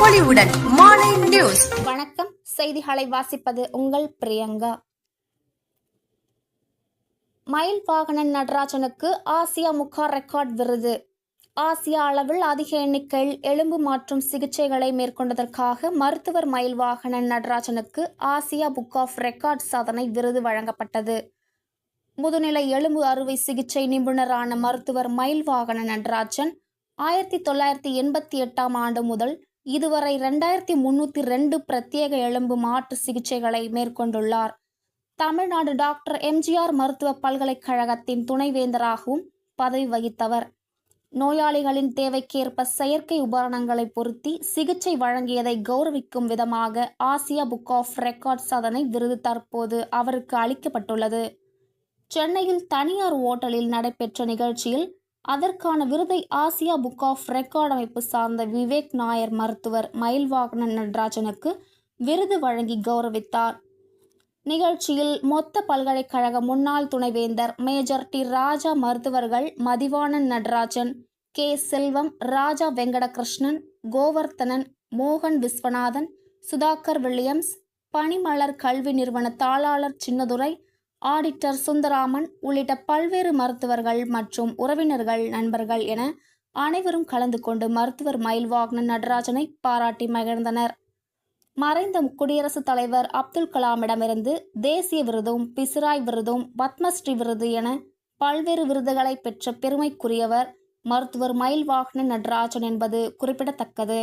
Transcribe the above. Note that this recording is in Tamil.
பொலிவுடன் நியூஸ். வணக்கம். செய்திகளை வாசிப்பது உங்கள் பிரியங்கா. மயில் வாகனன் நடராஜனுக்கு ஆசியா முக்கா ரெக்கார்ட் விருது. ஆசியா அளவில் அதிக எண்ணிக்கையில் எலும்பு மாற்றும் சிகிச்சைகளை மேற்கொண்டதற்காக மருத்துவர் மயில் வாகனன் நடராஜனுக்கு ஆசியா புக் ஆஃப் ரெக்கார்ட் சாதனை விருது வழங்கப்பட்டது. முதுநிலை எலும்பு அறுவை சிகிச்சை நிபுணரான மருத்துவர் மயில் வாகன நடராஜன் ஆயிரத்தி தொள்ளாயிரத்தி எண்பத்தி எட்டாம் ஆண்டு முதல் இதுவரை ரெண்டாயிரத்தி முன்னூற்றி ரெண்டு பிரத்யேக எலும்பு மாற்று சிகிச்சைகளை மேற்கொண்டுள்ளார். தமிழ்நாடு டாக்டர் எம்ஜிஆர் மருத்துவ பல்கலைக்கழகத்தின் துணைவேந்தராகவும் பதவி வகித்தவர். நோயாளிகளின் தேவைக்கேற்ப செயற்கை உபகரணங்களை பொருத்தி சிகிச்சை வழங்கியதை கௌரவிக்கும் விதமாக ஆசியா புக் ஆஃப் ரெக்கார்ட் சாதனை விருது தற்போது அவருக்கு அளிக்கப்பட்டுள்ளது. சென்னையில் தனியார் ஓட்டலில் நடைபெற்ற நிகழ்ச்சியில் அதற்கான விருதை ஆசியா புக் ஆஃப் ரெக்கார்ட் அமைப்பு சார்ந்த விவேக் நாயர் மருத்துவர் மயில்வாகனன் நடராஜனுக்கு விருது வழங்கி கௌரவித்தார். நிகழ்ச்சியில் மொத்த பல்கலைக்கழக முன்னாள் துணைவேந்தர் மேஜர் டி ராஜா மருத்துவர்கள் மதிவாணன் நடராஜன் கே செல்வம் ராஜா வெங்கடகிருஷ்ணன் கோவர்த்தனன் மோகன் விஸ்வநாதன் சுதாகர் வில்லியம்ஸ் பனிமலர் கல்வி நிறுவன தாளாளர் சின்னதுரை ஆடிட்டர் சுந்தராமன் உள்ளிட்ட பல்வேறு மருத்துவர்கள் மற்றும் உறவினர்கள் நண்பர்கள் என அனைவரும் கலந்து கொண்டு மருத்துவர் மயில்வாகனன் நடராஜனை பாராட்டி மகிழ்ந்தனர். மறைந்த குடியரசுத் தலைவர் அப்துல் கலாமிடமிருந்து தேசிய விருதும் பிசிராய் விருதும் பத்மஸ்ரீ விருது என பல்வேறு விருதுகளை பெற்ற பெருமைக்குரியவர் மருத்துவர் மயில்வாகனன் நடராஜன் என்பது குறிப்பிடத்தக்கது.